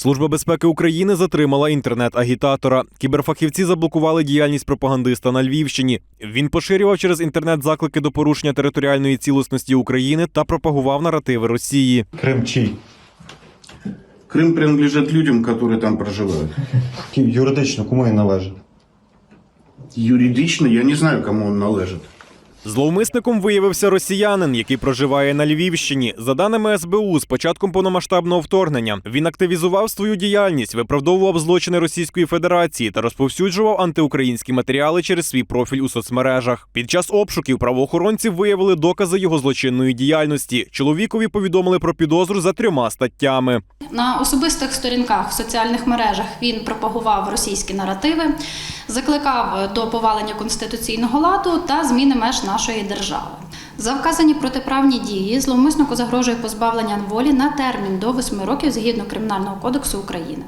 Служба безпеки України затримала інтернет-агітатора. Кіберфахівці заблокували діяльність пропагандиста на Львівщині. Він поширював через інтернет заклики до порушення територіальної цілісності України та пропагував наративи Росії. Крим чий? Крым принадлежит людям, которые там проживают. Ки- Юридично кому він належить? Юридично я не знаю, кому он належит. Зловмисником виявився росіянин, який проживає на Львівщині. За даними СБУ, з початком повномасштабного вторгнення він активізував свою діяльність, виправдовував злочини Російської Федерації та розповсюджував антиукраїнські матеріали через свій профіль у соцмережах. Під час обшуків правоохоронці виявили докази його злочинної діяльності. Чоловікові повідомили про підозру за трьома статтями. На особистих сторінках в соціальних мережах він пропагував російські наративи, закликав до повалення конституційного ладу та зміни меж нашої держави. За вказані протиправні дії зловмиснику загрожує позбавлення волі на термін до 8 років згідно Кримінального кодексу України.